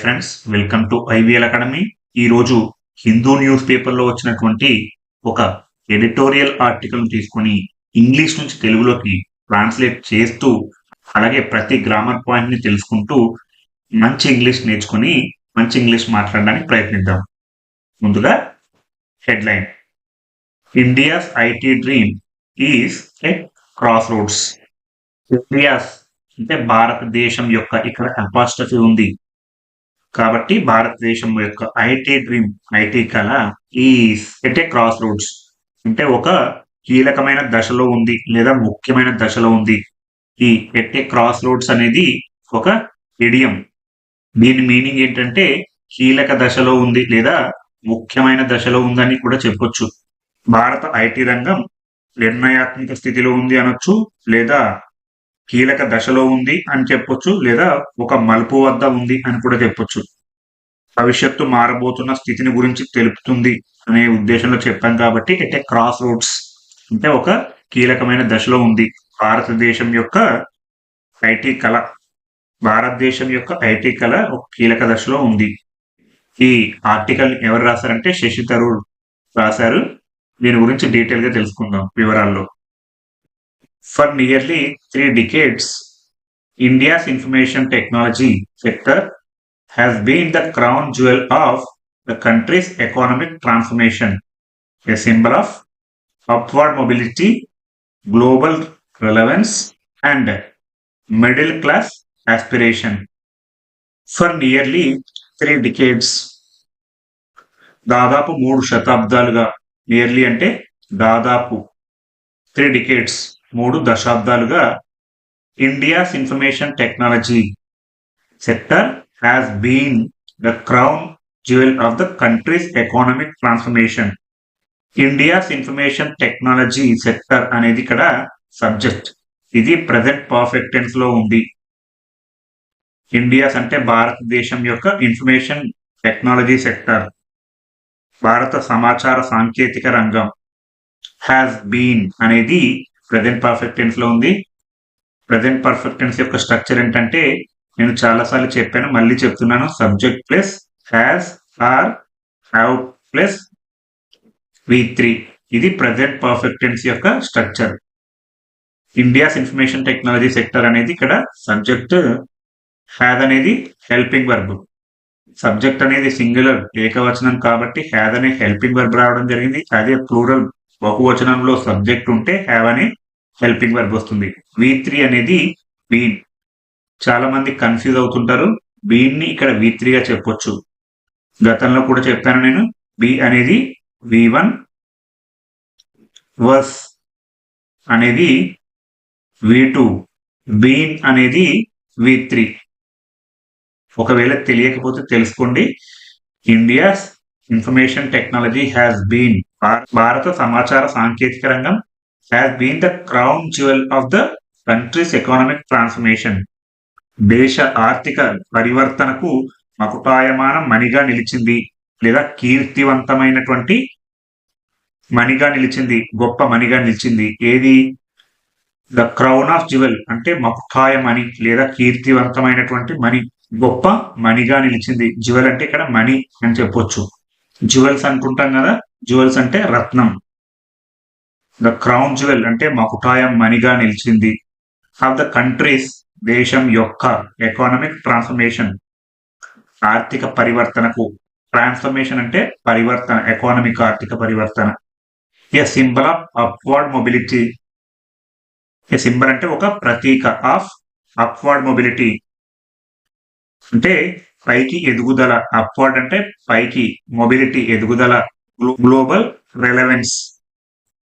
Friends welcome to IVL academy ఈరోజు Hindu news పేపర్లో వచ్చినటువంటి ఒక ఎడిటోరియల్ ఆర్టికల్ తీసుకొని ఇంగ్లీష్ నుంచి తెలుగులోకి ట్రాన్స్లేట్ చేస్తూ అలాగే ప్రతి గ్రామర్ పాయింట్ని తెలుసుకుంటూ మంచి ఇంగ్లీష్ నేర్చుకొని మంచి ఇంగ్లీష్ మాట్లాడడానికి ప్రయత్నిద్దాం. ముందుగా headline. India's IT dream is a crossroads India's అంటే భారతదేశం యొక్క ఇక్కడ అపాస్టఫీ ఉంది. కాబట్టి భారతదేశం యొక్క ఐటీ డ్రీమ్ ఐటీ కళ ఈ ఎట్ ఏ క్రాస్ రోడ్స్. అంటే ఒక కీలకమైన దశలో ఉంది లేదా ముఖ్యమైన దశలో ఉంది. ఈ ఎట్ ఏ క్రాస్ రోడ్స్ అనేది ఒక ఇడియం. దీని మీనింగ్ ఏంటంటే కీలక దశలో ఉంది లేదా ముఖ్యమైన దశలో ఉందని కూడా చెప్పొచ్చు. భారత ఐటీ రంగం నిర్ణయాత్మక స్థితిలో ఉంది అనొచ్చు లేదా కీలక దశలో ఉంది అని చెప్పొచ్చు లేదా ఒక మలుపు వద్ద ఉంది అని కూడా చెప్పొచ్చు. భవిష్యత్తు మారబోతున్న స్థితిని గురించి తెలుపుతుంది అనే ఉద్దేశంలో చెప్పాం కాబట్టి అంటే క్రాస్ రోడ్స్ అంటే ఒక కీలకమైన దశలో ఉంది. భారతదేశం యొక్క ఐటీ కళ భారతదేశం యొక్క ఐటీ కళ ఒక కీలక దశలో ఉంది. ఈ ఆర్టికల్ ఎవరు రాశారంటే శశి తరూర్ రాశారు. దీని గురించి డీటెయిల్గా తెలుసుకుందాం వివరాల్లో. For nearly three decades India's information technology sector has been the crown jewel of the country's economic transformation, a symbol of upward mobility, global relevance, and middle class aspiration. For nearly three decades దాదాపు మూడు శతాబ్దాలుగా nearly అంటే దాదాపు three decades మూడు దశాబ్దాలుగా India's information technology sector has been the crown jewel of the country's economic transformation India's information technology sector అనేది ఇక్కడ subject. ఇది ప్రజెంట్ పర్ఫెక్ట్ టెన్స్లో ఉంది. ఇండియాస్ అంటే భారతదేశం యొక్క ఇన్ఫర్మేషన్ టెక్నాలజీ సెక్టర్. భారత సమాచార సాంకేతిక రంగం హ్యాస్ బీన్ అనేది ప్రజెంట్ పర్ఫెక్ట్ టెన్స్లో ఉంది. ప్రజెంట్ పర్ఫెక్ట్ టెన్స్ యొక్క స్ట్రక్చర్ ఏంటంటే నేను చాలాసార్లు చెప్పాను మళ్ళీ చెప్తున్నాను. Subject plus has or have plus V three ఇది ప్రజెంట్ పర్ఫెక్ట్ టెన్స్ యొక్క structure India's information technology sector అనేది ఇక్కడ సబ్జెక్ట్ హ్యాద్ అనేది హెల్పింగ్ వర్బ్ సబ్జెక్ట్ అనేది సింగులర్ ఏకవచనం కాబట్టి హ్యాద్ అనే హెల్పింగ్ వర్బ్ రావడం జరిగింది. అదే ప్లూరల్ బహువచనంలో సబ్జెక్ట్ ఉంటే హ్యావ్ అని హెల్పింగ్ వర్బ్ వస్తుంది. వి త్రీ అనేది బీన్ చాలా మంది కన్ఫ్యూజ్ అవుతుంటారు. బీన్ని ఇక్కడ వి త్రీగా చెప్పొచ్చు. గతంలో కూడా చెప్పాను నేను. బి అనేది వి వన్ వర్స్ అనేది వి టూ బీన్ అనేది వి త్రీ ఒకవేళ తెలియకపోతే తెలుసుకోండి. India's information technology has been భారత సమాచార సాంకేతిక రంగం has been the crown jewel of the country's economic transformation దేశ ఆర్థిక పరివర్తనకు మకుటాయమానం మణిగా నిలిచింది లేదా కీర్తివంతమైనటువంటి మణిగా నిలిచింది గొప్ప మణిగా నిలిచింది. ఏది? ద క్రౌన్ ఆఫ్ జ్యువెల్ అంటే మకుటాయ మణి లేదా కీర్తివంతమైనటువంటి మణి గొప్ప మణిగా నిలిచింది. జ్యువెల్ అంటే ఇక్కడ మణి అని చెప్పొచ్చు. జ్యువెల్స్ అనుకుంటాం కదా? జ్యువెల్స్ అంటే రత్నం. ద క్రౌన్ జ్యువెల్ అంటే మకుటాయం మణిగా నిలిచింది. ఆఫ్ ద కంట్రీస్ దేశం యొక్క ఎకానమిక్ ట్రాన్స్ఫర్మేషన్ ఆర్థిక పరివర్తనకు. ట్రాన్స్ఫర్మేషన్ అంటే పరివర్తన ఎకానమిక్ ఆర్థిక పరివర్తన. A symbol of upward mobility a symbol అంటే ఒక ప్రతీక ఆఫ్ అప్వర్డ్ మొబిలిటీ అంటే పైకి ఎదుగుదల అప్వర్డ్ అంటే పైకి మొబిలిటీ ఎదుగుదల గ్లోబల్ రెలవెన్స్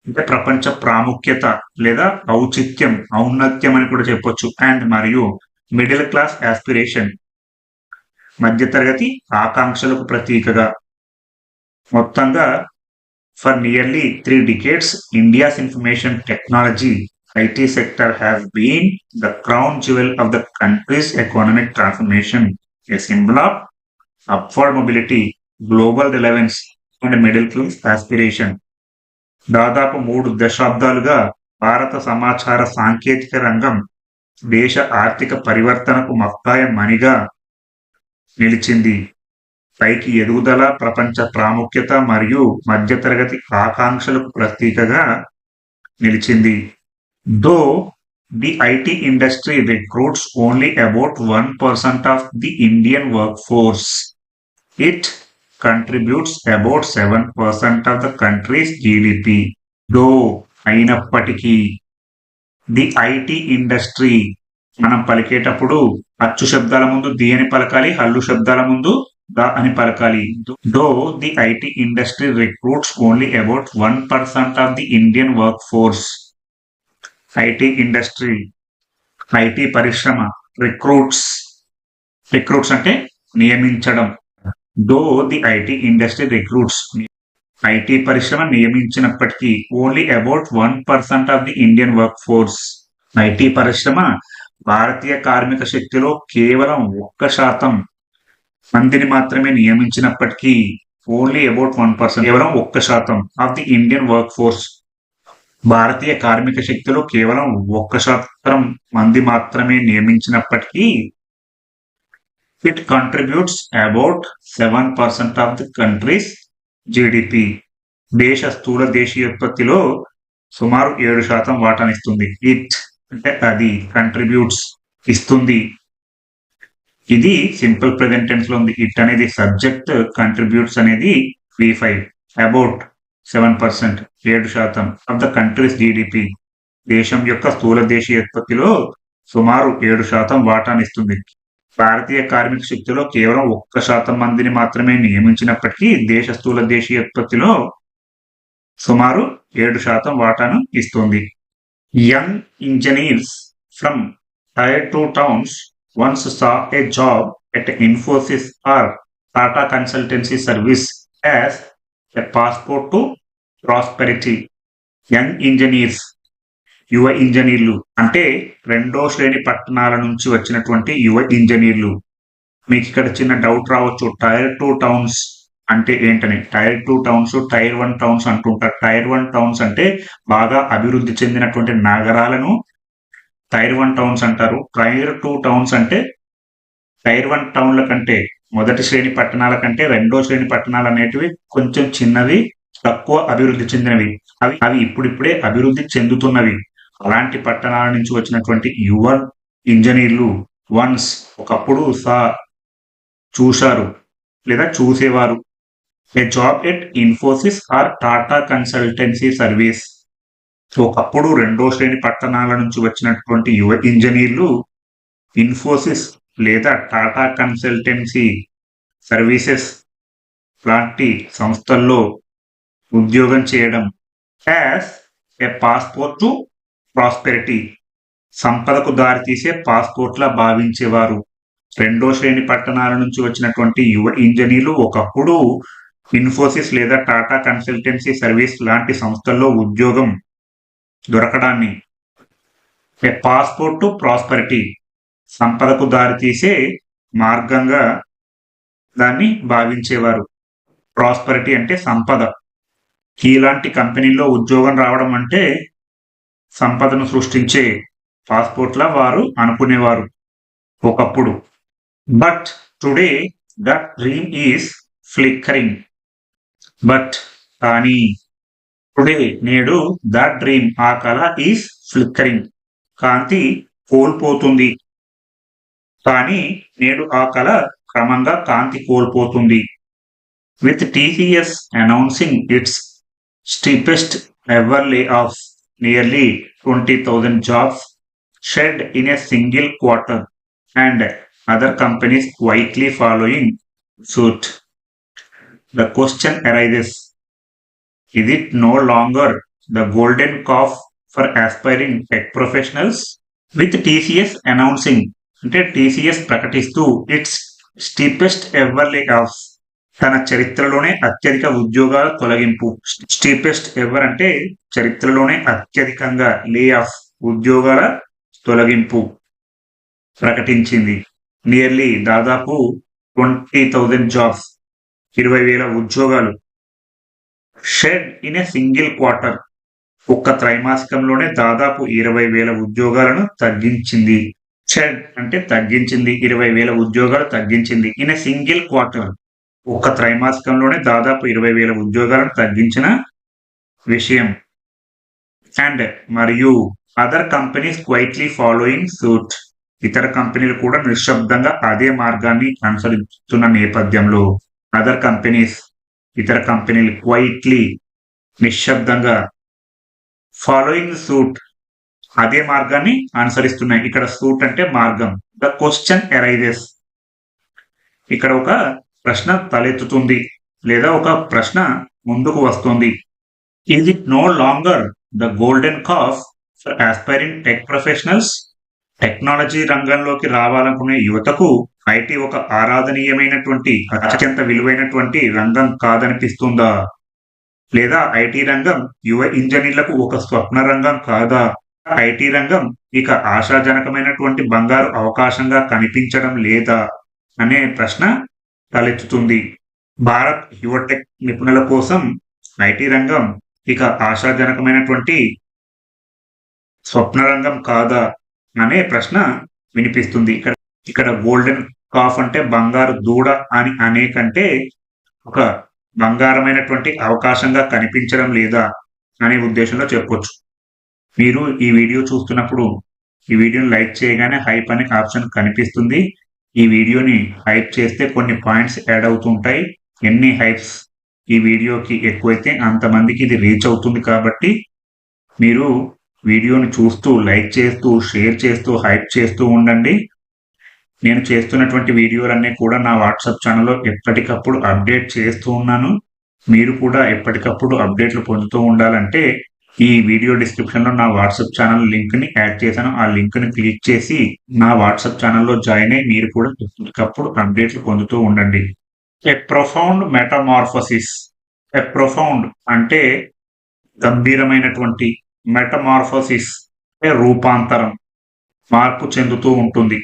అంటే ప్రపంచ ప్రాముఖ్యత లేదా ఔచిత్యం ఔన్నత్యం అని కూడా చెప్పొచ్చు. అండ్ మరియు మిడిల్ క్లాస్ యాస్పిరేషన్ మధ్యతరగతి ఆకాంక్షలకు ప్రతీకగా. మొత్తంగా for nearly three decades India's information technology IT sector has been the crown jewel of the country's economic transformation a symbol of upward mobility, global relevance and middle class aspiration దాదాపు మూడు దశాబ్దాలుగా భారత సమాచార సాంకేతిక రంగం దేశ ఆర్థిక పరివర్తనకు మక్తాయ మణిగా నిలిచింది. పైకి ఎదుగుదల ప్రపంచ ప్రాముఖ్యత మరియు మధ్యతరగతి ఆకాంక్షలకు ప్రతీకగా నిలిచింది. Though the IT industry recruits only about one percent of the Indian work force it contributes about seven percent of the country's Though, అయినప్పటికీ ది ఐటీ ఇండస్ట్రీ మనం పలికేటప్పుడు అచ్చు శబ్దాల ముందు ది అని పలకాలి హల్లు శబ్దాల ముందు ద అని పలకాలి. Though the IT industry recruits only about one percent of the Indian work force IT industry IT పరిశ్రమ రిక్రూట్స్ రిక్రూట్స్ అంటే నియమించడం. Though the IT industry recruits IT పరిశ్రమ నియమించినప్పటికీ only about one percent of the Indian work force IT పరిశ్రమ భారతీయ కార్మిక శక్తిలో కేవలం ఒక్క శాతం మందిని మాత్రమే నియమించినప్పటికీ ఓన్లీ అబౌట్ వన్ పర్సెంట్ కేవలం ఒక్క శాతం of the Indian work force భారతీయ కార్మిక శక్తిలో కేవలం ఒక్క శాతం మంది మాత్రమే నియమించినప్పటికీ it contributes about seven percent of the country's GDP దేశ స్థూల దేశీయోత్పత్తిలో సుమారు ఏడు శాతం వాటానిస్తుంది. ఇట్ అంటే అది కంట్రిబ్యూట్స్ ఇస్తుంది. ఇది సింపుల్ ప్రెజెంటెన్స్లో ఉంది. ఇట్ అనేది సబ్జెక్ట్ కంట్రిబ్యూట్స్ అనేది V five about seven percent ఏడు శాతం ఆఫ్ ద కంట్రీస్ జీడిపి దేశం యొక్క స్థూల దేశీయ ఉత్పత్తిలో సుమారు ఏడు శాతం వాటానిస్తుంది భారతీయ కార్మిక శక్తిలో కేవలం ఒక్క శాతం మందిని మాత్రమే నియమించినప్పటికీ దేశ స్థూల దేశీయ ఉత్పత్తిలో సుమారు ఏడు శాతం వాటాను ఇస్తుంది. Young engineers from tier two towns once saw a job at Infosys or Tata consultancy service as a passport to prosperity young engineers యువ ఇంజనీర్లు. అంటే రెండో శ్రేణి పట్టణాల నుంచి వచ్చినటువంటి యువ ఇంజనీర్లు. మీకు ఇక్కడ చిన్న డౌట్ రావచ్చు. టైర్ టూ టౌన్స్ అంటే ఏంటని? Tier two towns tier one towns అంటుంటారు. టైర్ వన్ టౌన్స్ అంటే బాగా అభివృద్ధి చెందినటువంటి నగరాలను టైర్ వన్ టౌన్స్ అంటారు. టైర్ టూ టౌన్స్ అంటే టైర్ వన్ టౌన్ల కంటే మొదటి శ్రేణి పట్టణాల కంటే రెండో శ్రేణి పట్టణాలు అనేటివి కొంచెం చిన్నవి తక్కువ అభివృద్ధి చెందినవి. అవి అవి ఇప్పుడిప్పుడే అభివృద్ధి చెందుతున్నవి. అలాంటి పట్టణాల నుంచి వచ్చినటువంటి యువ ఇంజనీర్లు వన్స్ ఒకప్పుడు సా చూశారు లేదా చూసేవారు. A job at Infosys or Tata consultancy service. ఒకప్పుడు రెండో శ్రేణి పట్టణాల నుంచి వచ్చినటువంటి యువ ఇంజనీర్లు ఇన్ఫోసిస్ లేదా టాటా కన్సల్టెన్సీ సర్వీసెస్ లాంటి సంస్థల్లో ఉద్యోగం చేయడం has a passport to prosperity. సంపదకు దారితీసే పాస్పోర్ట్లా భావించేవారు. రెండో శ్రేణి పట్టణాల నుంచి వచ్చినటువంటి యువ ఇంజనీర్లు ఒకప్పుడు ఇన్ఫోసిస్ లేదా టాటా కన్సల్టెన్సీ సర్వీస్ లాంటి సంస్థల్లో ఉద్యోగం దొరకడాన్ని. A passport to prosperity. సంపదకు దారితీసే మార్గంగా దాన్ని భావించేవారు. ప్రాస్పరిటీ అంటే సంపద. ఇలాంటి కంపెనీల్లో ఉద్యోగం రావడం అంటే సంపదను సృష్టించే పాస్పోర్ట్లా వారు అనుకునేవారు ఒకప్పుడు. But today that dream is flickering but కానీ టుడే నేడు దట్ డ్రీమ్ ఆ కళ ఈజ్ ఫ్లిక్కరింగ్ కాంతి కోల్పోతుంది. కానీ నేడు ఆ కళ క్రమంగా కాంతి కోల్పోతుంది with TCS announcing its steepest ever lay off nearly twenty thousand jobs shed in a single quarter and other companies quietly following suit the question arises is it no longer the golden calf for aspiring tech professionals? With TCS announcing అంటే TCS ప్రకటిస్తూ its steepest ever lay off తన చరిత్రలోనే అత్యధిక ఉద్యోగాల తొలగింపు. Steepest ever అంటే చరిత్రలోనే అత్యధికంగా లే ఆఫ్ ఉద్యోగాల తొలగింపు ప్రకటించింది. నియర్లీ దాదాపు ట్వంటీ థౌజండ్ జాబ్స్ ఇరవై వేల ఉద్యోగాలు shed in a single quarter ఒక్క త్రైమాసికంలోనే దాదాపు ఇరవై వేల ఉద్యోగాలను తగ్గించింది. షెడ్ అంటే తగ్గించింది. ఇరవై వేల ఉద్యోగాలు తగ్గించింది. In a single quarter. ఒక త్రైమాసికంలోనే దాదాపు ఇరవై వేల ఉద్యోగాలను తగ్గించిన విషయం. అండ్ మరియు other companies quietly following suit. ఇతర కంపెనీలు కూడా నిశ్శబ్దంగా అదే మార్గాన్ని అనుసరిస్తున్న నేపథ్యంలో అదర్ కంపెనీస్ ఇతర కంపెనీలు క్వైట్లీ నిశ్శబ్దంగా ఫాలోయింగ్ సూట్ అదే మార్గాన్ని అనుసరిస్తున్నాయి. ఇక్కడ సూట్ అంటే మార్గం. The question arises. ఇక్కడ ఒక ప్రశ్న తలెత్తుతుంది లేదా ఒక ప్రశ్న ముందుకు వస్తుంది. Is it no longer the golden calf for aspiring tech professionals technology రంగంలోకి రావాలనుకునే యువతకు ఐటీ ఒక ఆరాధనీయమైనటువంటి అత్యంత విలువైనటువంటి రంగం కాదనిపిస్తుందా? లేదా ఐటీ రంగం యువ ఇంజనీర్లకు ఒక స్వప్న రంగం కాదా? ఐటీ రంగం ఇక ఆశాజనకమైనటువంటి బంగారు అవకాశంగా కనిపించడం లేదా అనే ప్రశ్న తలెత్తుతుంది. భారత్ యువటెక్ నిపుణుల కోసం ఐటీ రంగం ఇక ఆశాజనకమైనటువంటి స్వప్న రంగం కాదా అనే ప్రశ్న వినిపిస్తుంది. ఇక్కడ ఇక్కడ గోల్డెన్ కాఫ్ అంటే బంగారు దూడ అని అనేకంటే ఒక బంగారమైనటువంటి అవకాశంగా కనిపించడం లేదా అనే ఉద్దేశంలో చెప్పొచ్చు. మీరు ఈ వీడియో చూస్తున్నప్పుడు ఈ వీడియోని లైక్ చేయగానే హైప్ అనే ఆప్షన్ కనిపిస్తుంది. ఈ వీడియోని హైప్ చేస్తే కొన్ని పాయింట్స్ యాడ్ అవుతుంటాయి ఎన్ని హైప్స్ ఈ వీడియోకి ఎక్కువైతే అంతమందికి ఇది రీచ్ అవుతుంది కాబట్టి మీరు వీడియోని చూస్తూ లైక్ చేస్తూ షేర్ చేస్తూ హైప్ చేస్తూ ఉండండి. నేను చేస్తున్నటువంటి వీడియోలన్నీ కూడా నా వాట్సాప్ ఛానల్లో ఎప్పటికప్పుడు అప్డేట్ చేస్తూ ఉన్నాను. మీరు కూడా ఎప్పటికప్పుడు అప్డేట్లు పొందుతూ ఉండాలంటే ఈ వీడియో డిస్క్రిప్షన్లో నా వాట్సాప్ ఛానల్ లింక్ని యాడ్ చేశాను. ఆ లింక్ని క్లిక్ చేసి నా వాట్సాప్ ఛానల్లో జాయిన్ అయ్యి మీరు కూడా ఎప్పటికప్పుడు అప్డేట్లు పొందుతూ ఉండండి. A profound metamorphosis a profound అంటే గంభీరమైనటువంటి మెటమార్ఫోసిస్ రూపాంతరం. మార్పు చెందుతూ ఉంటుంది.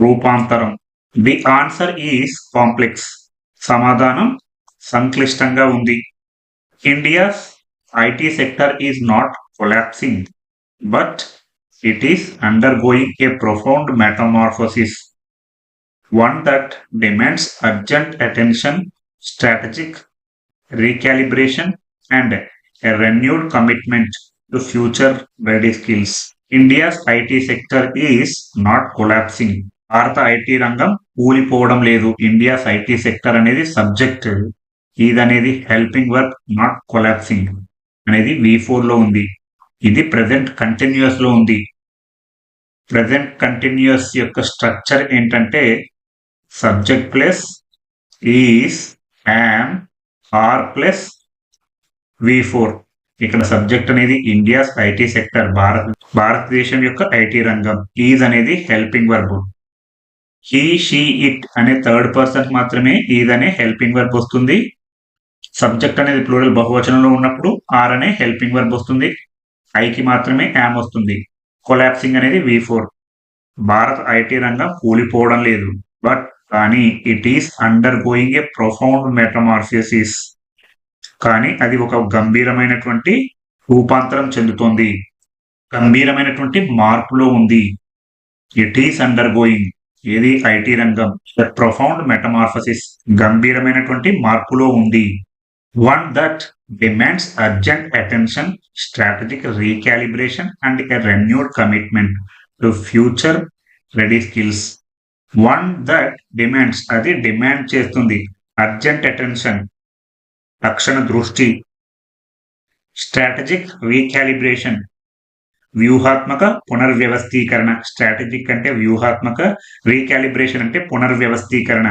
రూపాంతరం. ది ఆన్సర్ ఈస్ కాంప్లెక్స్ సమాధానం సంక్లిష్టంగా ఉంది. India's IT sector is not collapsing, but it is undergoing a profound metamorphosis, one that demands urgent attention, strategic recalibration, and a renewed commitment to future ready skills. India's IT sector is not collapsing. భారత IT రంగం కూలిపోవడం లేదు India's IT sector అనేది subject ఇది అనేది helping work not collapsing అనేది వి ఫోర్లో ఉంది. ఇది ప్రజెంట్ కంటిన్యూస్లో ఉంది. ప్రజెంట్ కంటిన్యూస్ యొక్క స్ట్రక్చర్ ఏంటంటే subject plus is am are plus V four ఇక్కడ సబ్జెక్ట్ అనేది ఇండియాస్ ఐటీ సెక్టర్ భారత్ భారతదేశం యొక్క ఐటీ రంగం. ఈజ్ అనేది helping verb he she it అనే థర్డ్ పర్సన్ మాత్రమే ఈజ్ అనే హెల్పింగ్ వర్బ్ వస్తుంది. సబ్జెక్ట్ అనేది ప్లూరల్ బహువచనంలో ఉన్నప్పుడు ఆర్ అనే హెల్పింగ్ వర్బ్ వస్తుంది. ఐకి మాత్రమే యామ్ వస్తుంది. కొలాప్సింగ్ అనేది వి ఫోర్ భారత్ ఐటీ రంగం కూలిపోవడం లేదు. బట్ కానీ it is undergoing a profound metamorphosis కానీ అది ఒక గంభీరమైనటువంటి రూపాంతరం చెందుతోంది. గంభీరమైనటువంటి మార్పులో ఉంది. ఇట్ ఈస్ అండర్ గోయింగ్ ఏది ఐటీ రంగం? ప్రొఫౌండ్ మెటమార్ఫసిస్ గంభీరమైనటువంటి మార్పులో ఉంది. One that demands urgent attention strategic recalibration and a renewed commitment to future ready skills one that demands అది డిమాండ్ చేస్తుంది అర్జెంట్ అటెన్షన్ తక్షణ దృష్టి స్ట్రాటజిక్ రీకాలిబ్రేషన్ వ్యూహాత్మక పునర్వ్యవస్థీకరణ స్ట్రాటజిక్ అంటే వ్యూహాత్మక రీకాలిబ్రేషన్ అంటే పునర్వ్యవస్థీకరణ.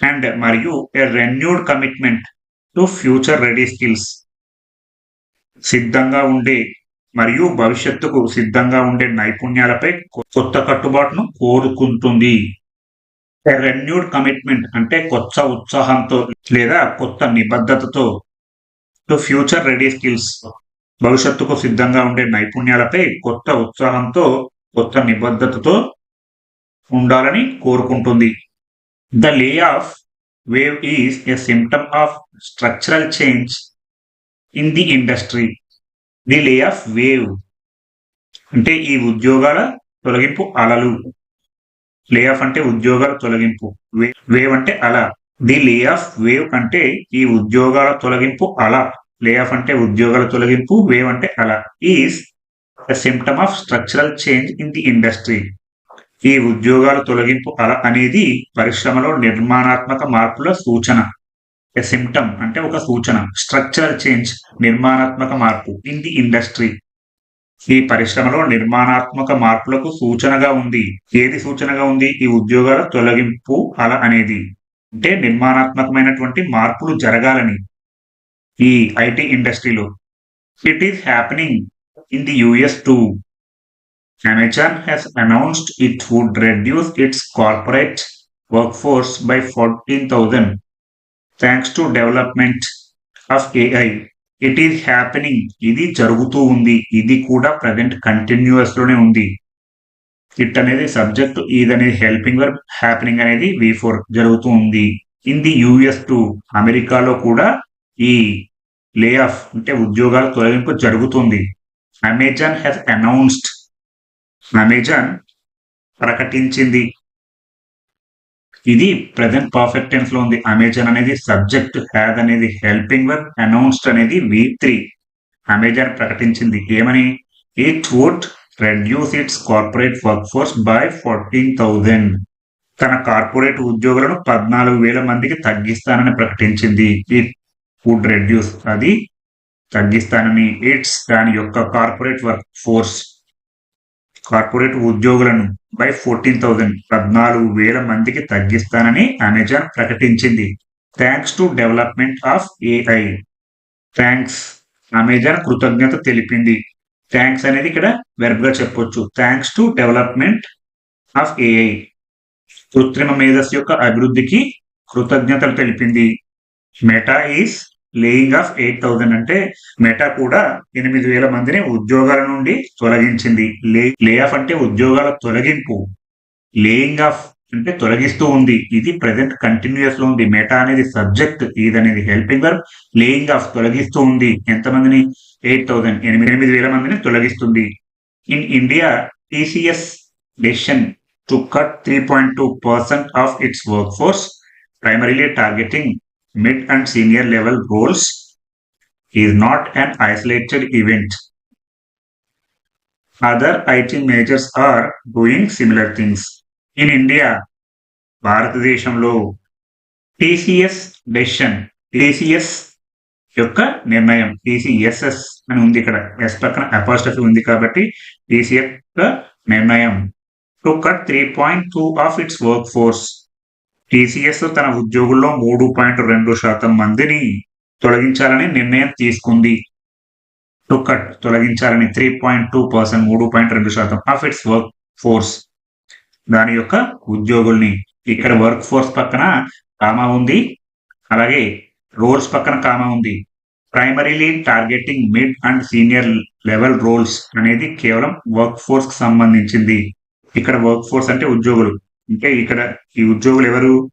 అండ్ మరియు a renewed commitment to future ready skills. సిద్ధంగా ఉండే మరియు భవిష్యత్తుకు సిద్ధంగా ఉండే నైపుణ్యాలపై కొత్త కట్టుబాటును కోరుకుంటుంది. రెన్యూడ్ కమిట్మెంట్ అంటే కొత్త ఉత్సాహంతో లేదా కొత్త నిబద్ధతతో. To future ready skills. భవిష్యత్తుకు సిద్ధంగా ఉండే నైపుణ్యాలపై కొత్త ఉత్సాహంతో కొత్త నిబద్ధతతో ఉండాలని కోరుకుంటుంది. The lay off wave is a symptom of structural change in the industry the lay off wave అంటే ఈ ఉద్యోగాల తొలగింపు అలలు. లే ఆఫ్ అంటే ఉద్యోగాల తొలగింపు. వేవ్ అంటే అల. ది లే ఆఫ్ వేవ్ అంటే ఈ ఉద్యోగాల తొలగింపు అల. లే ఆఫ్ అంటే ఉద్యోగాల తొలగింపు వేవ్ అంటే అల. Is symptom of structural change in the industry ఈ ఉద్యోగాల తొలగింపు అల అనేది పరిశ్రమలో నిర్మాణాత్మక మార్పుల సూచన. సిమ్టమ్ అంటే ఒక సూచన. స్ట్రక్చరల్ చేంజ్ నిర్మాణాత్మక మార్పు. ఇన్ ది ఇండస్ట్రీ ఈ పరిశ్రమలో నిర్మాణాత్మక మార్పులకు సూచనగా ఉంది. ఏది సూచనగా ఉంది? ఈ ఉద్యోగాల తొలగింపు అల అనేది. అంటే నిర్మాణాత్మకమైనటువంటి మార్పులు జరగాలని. ఈ ఐటీ ఇండస్ట్రీలో. It is happening in the US too Amazon has announced it would reduce its corporate workforce by 14,000 thanks to development of AI. It is happening ఇది జరుగుతూ ఉంది. ఇది కూడా ప్రజెంట్ కంటిన్యూస్లోనే ఉంది. ఇట్ అనేది సబ్జెక్ట్ ఇది అనేది హెల్పింగ్ వర్క్ హ్యాపెనింగ్ అనేది వి ఫోర్ జరుగుతూ ఉంది. ఇన్ ది యుఎస్ టు అమెరికాలో కూడా ఈ లే ఆఫ్ అంటే ఉద్యోగాల తొలగింపు జరుగుతుంది. అమెజాన్ హ్యాస్ అనౌన్స్డ్ అమెజాన్ ప్రకటించింది. ఇది ప్రజెంట్ పర్ఫెక్ట్ టెన్స్లో ఉంది. అమెజాన్ అనేది సబ్జెక్ట్ హ్యాడ్ అనేది హెల్పింగ్ వర్క్ అనౌన్స్డ్ అనేది వి త్రీ అమెజాన్ ప్రకటించింది. ఏమని? It would reduce its corporate work force by fourteen thousand తన కార్పొరేట్ ఉద్యోగులను పద్నాలుగు వేల మందికి తగ్గిస్తానని ప్రకటించింది. ఇట్ వుడ్ రెడ్యూస్ అది తగ్గిస్తానని. ఇట్స్ దాని యొక్క కార్పొరేట్ వర్క్ ఫోర్స్ కార్పొరేట్ ఉద్యోగులను బై ఫోర్టీన్ థౌజండ్ పద్నాలుగు వేల మందికి తగ్గిస్తానని అమెజాన్ ప్రకటించింది. Thanks to development of AI. Thanks. Amazon కృతజ్ఞత తెలిపింది. థ్యాంక్స్ అనేది ఇక్కడ వెర్బ్గా చెప్పొచ్చు. Thanks to development of AI. కృత్రిమ మేధస్సు యొక్క అభివృద్ధికి కృతజ్ఞతలు తెలిపింది. Meta is laying off eight thousand అంటే మెటా కూడా ఎనిమిది వేల మందిని ఉద్యోగాల నుండి తొలగించింది. లే లే ఆఫ్ అంటే ఉద్యోగాల తొలగింపు. లేయింగ్ ఆఫ్ అంటే తొలగిస్తూ ఉంది. ఇది ప్రజెంట్ కంటిన్యూస్లో ఉంది. మెటా అనేది సబ్జెక్ట్ ఇది అనేది హెల్పింగ్ వర్క్ లేయింగ్ ఆఫ్ తొలగిస్తూ ఉంది. ఎంతమందిని ఎయిట్ థౌసండ్ ఎనిమిది ఎనిమిది వేల మందిని తొలగిస్తుంది. In India TCS decision to cut three point two percent of its work force primarily targeting mid and senior level roles is not an isolated event. Other IT majors are doing similar things. In India, భారతదేశంలో TCS decision TCS యొక్క నిర్ణయం టీసీఎస్ఎస్ అని ఉంది ఇక్కడ yes పక్కన అపాస్టఫీ ఉంది కాబట్టి TCS యొక్క నిర్ణయం to cut three point two of its work force TCS తన ఉద్యోగుల్లో మూడు పాయింట్ రెండు శాతం మందిని తొలగించాలని నిర్ణయం తీసుకుంది. టు కట్ తొలగించాలని త్రీ పాయింట్ టూ పర్సెంట్ మూడు పాయింట్ రెండు శాతం ఆఫ్ ఇట్స్ వర్క్ ఫోర్స్ దాని యొక్క ఉద్యోగుల్ని ఇక్కడ వర్క్ ఫోర్స్ పక్కన కామా ఉంది. అలాగే రోల్స్ పక్కన కామా ఉంది. Primarily targeting mid and senior level roles అనేది కేవలం వర్క్ ఫోర్స్కి సంబంధించింది. ఇక్కడ వర్క్ ఫోర్స్ అంటే ఉద్యోగులు. అంటే ఇక్కడ ఈ ఉద్యోగులు ఎవరు?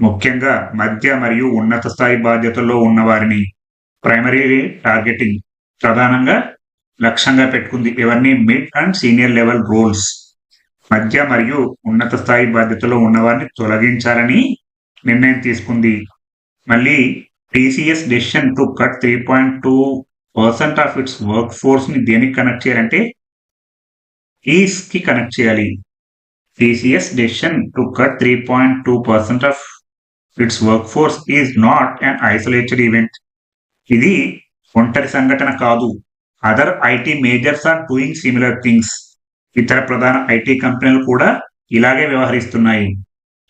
ముఖ్యంగా మధ్య మరియు ఉన్నత స్థాయి బాధ్యతల్లో ఉన్న వారిని ప్రైమరీ టార్గెటింగ్ ప్రధానంగా లక్ష్యంగా పెట్టుకుంది. ఎవరిని? Mid and senior level roles మధ్య మరియు ఉన్నత స్థాయి బాధ్యతలో ఉన్నవారిని తొలగించాలని నిర్ణయం తీసుకుంది. మళ్ళీ TCS decision to cut three point two percent of its work ఫోర్స్ని దేనికి కనెక్ట్ చేయాలంటే ఈస్కి కనెక్ట్ చేయాలి. TCS decision to cut three point two percent of its work force isolated not isolated event ఇది ఒంటరి సంఘటన కాదు. Other IT majors are doing similar things ఇతర ప్రధాన ఐటీ కంపెనీలు కూడా ఇలాగే వ్యవహరిస్తున్నాయి.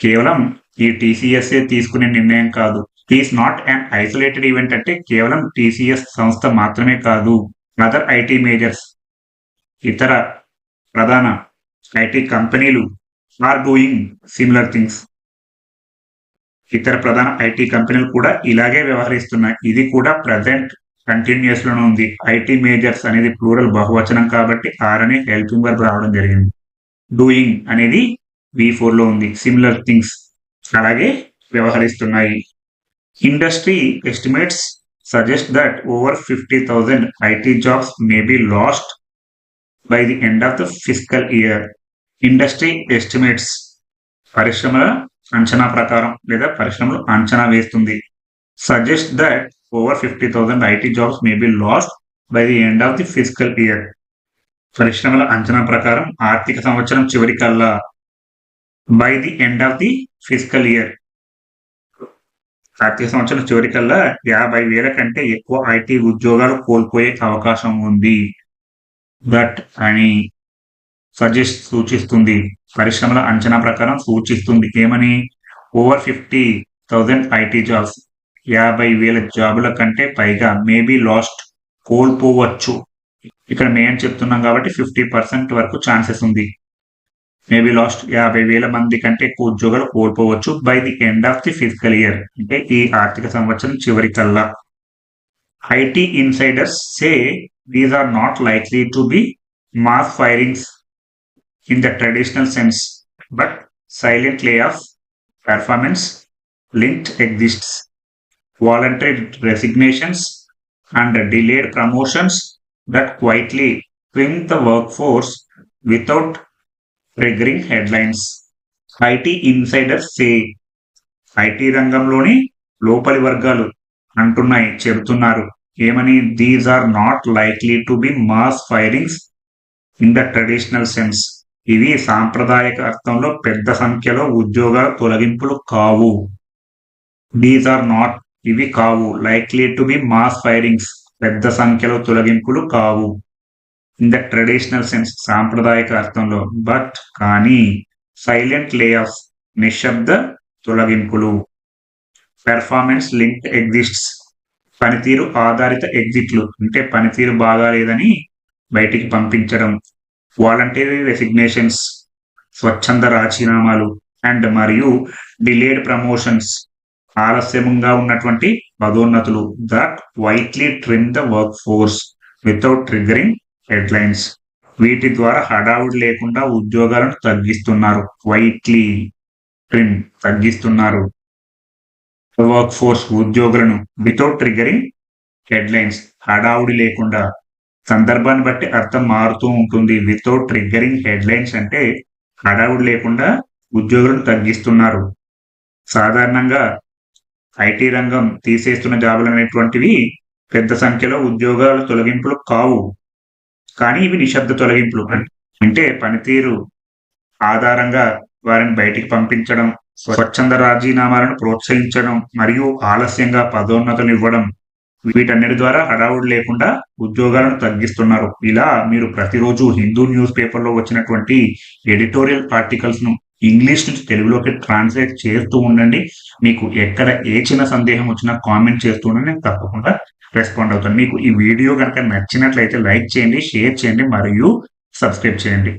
కేవలం ఈ టీసీఎస్ఏ తీసుకునే నిర్ణయం కాదు. Is not an isolated event అంటే కేవలం టీసీఎస్ సంస్థ మాత్రమే కాదు. అదర్ ఐటీ మేజర్స్ ఇతర ప్రధాన ఐటీ కంపెనీలు ఆర్ డూయింగ్ సిమిలర్ థింగ్స్ ఇతర ప్రధాన ఐటీ కంపెనీలు కూడా ఇలాగే వ్యవహరిస్తున్నాయి. ఇది కూడా ప్రజెంట్ కంటిన్యూస్లోనే ఉంది. ఐటీ మేజర్స్ అనేది ప్లూరల్ బహువచనం కాబట్టి ఆర్ అనే హెల్పింగ్ వర్బ్ రావడం జరిగింది. డూయింగ్ అనేది వి ఫోర్లో ఉంది. సిమిలర్ థింగ్స్ అలాగే వ్యవహరిస్తున్నాయి. Industry estimates suggest that over fifty thousand IT jobs may be lost by the end of the physical year industry estimates పరిశ్రమల అంచనా ప్రకారం లేదా పరిశ్రమలు అంచనా వేస్తుంది. Suggest that over fifty thousand IT jobs may be lost by the end of the physical year పరిశ్రమల అంచనా ప్రకారం ఆర్థిక సంవత్సరం చివరికల్లా by the end of the physical year ఆర్థిక సంవత్సరం చివరికల్లా యాభై వేల కంటే ఎక్కువ ఐటీ ఉద్యోగాలు కోల్పోయే అవకాశం ఉంది. బట్ అని సజెస్ట్ సూచిస్తుంది. పరిశ్రమల అంచనా ప్రకారం సూచిస్తుంది. ఏమని? Over fifty thousand IT jobs యాభై వేల జాబుల కంటే పైగా మేబీ లాస్ట్ కోల్పోవచ్చు. ఇక్కడ మేము చెప్తున్నాం కాబట్టి ఫిఫ్టీ పర్సెంట్ వరకు ఛాన్సెస్ ఉంది. మేబీ లాస్ట్ యాభై వేల మంది కంటే ఎక్కువ ఉద్యోగాలు కోల్పోవచ్చు by the end of the physical year. అంటే ఈ ఆర్థిక సంవత్సరం చివరి కల్లా IT insiders say these are not likely to be mass firings in the traditional sense, but silent layoff performance linked exists. Voluntary resignations and delayed promotions that quietly trim the workforce without triggering headlines. IT insiders say IT రంగంలోని లోపలి వర్గాలు అంటున్నాయి చెబుతున్నారు ఏమని these are not likely to be mass firings in the traditional sense ఇవి సాంప్రదాయక అర్థంలో పెద్ద సంఖ్యలో ఉద్యోగాల తొలగింపులు కావు. దీస్ ఆర్ నాట్ ఇవి కావు. Likely to be mass firings పెద్ద సంఖ్యలో తొలగింపులు కావు. ఇన్ ద ట్రెడిషనల్ సెన్స్ సాంప్రదాయక అర్థంలో. బట్ కానీ సైలెంట్ లేఆఫ్స్ నిశ్శబ్ద తొలగింపులు. పెర్ఫార్మెన్స్ లింక్ ఎగ్జిస్ట్స్ పనితీరు ఆధారిత ఎగ్జిట్లు అంటే పనితీరు బాగాలేదని బయటికి పంపించడం. వాలంటరీ రెసిగ్నేషన్స్ స్వచ్ఛంద రాజీనామాలు అండ్ మరియు డిలేడ్ ప్రమోషన్స్ ఆలస్యంగా ఉన్నటువంటి పదోన్నతులు that quietly trim the work force without triggering headlines వీటి ద్వారా హడావుడి లేకుండా ఉద్యోగాలను తగ్గిస్తున్నారు. వైట్లీ ట్రిమ్ తగ్గిస్తున్నారు. వర్క్ ఫోర్స్ ఉద్యోగులను వితౌట్ ట్రిగరింగ్ హెడ్లైన్స్ హడావుడి లేకుండా సందర్భాన్ని బట్టి అర్థం మారుతూ ఉంటుంది. వితౌట్ ట్రిగ్గరింగ్ హెడ్లైన్స్ అంటే హడావుడు లేకుండా ఉద్యోగులను తగ్గిస్తున్నారు. సాధారణంగా ఐటీ రంగం తీసేస్తున్న జాబులు అనేటువంటివి పెద్ద సంఖ్యలో ఉద్యోగాలు తొలగింపులు కావు. కానీ ఇవి నిశ్శబ్ద తొలగింపులు. అంటే పనితీరు ఆధారంగా వారిని బయటికి పంపించడం స్వచ్ఛంద రాజీనామాలను ప్రోత్సహించడం మరియు ఆలస్యంగా పదోన్నతులు ఇవ్వడం వీటన్నిటి ద్వారా హడావుడి లేకుండా ఉద్యోగాలను తగ్గిస్తున్నారు. ఇలా మీరు ప్రతిరోజు హిందూ న్యూస్ పేపర్లో వచ్చినటువంటి ఎడిటోరియల్ ఆర్టికల్స్ను ఇంగ్లీష్ నుంచి తెలుగులోకి ట్రాన్స్లేట్ చేస్తూ ఉండండి. మీకు ఎక్కడ ఏ చిన్న సందేహం వచ్చినా కామెంట్ చేస్తూ ఉండండి. నేను తప్పకుండా రెస్పాండ్ అవుతాను. మీకు ఈ వీడియో కనుక నచ్చినట్లయితే లైక్ చేయండి షేర్ చేయండి మరియు సబ్స్క్రైబ్ చేయండి.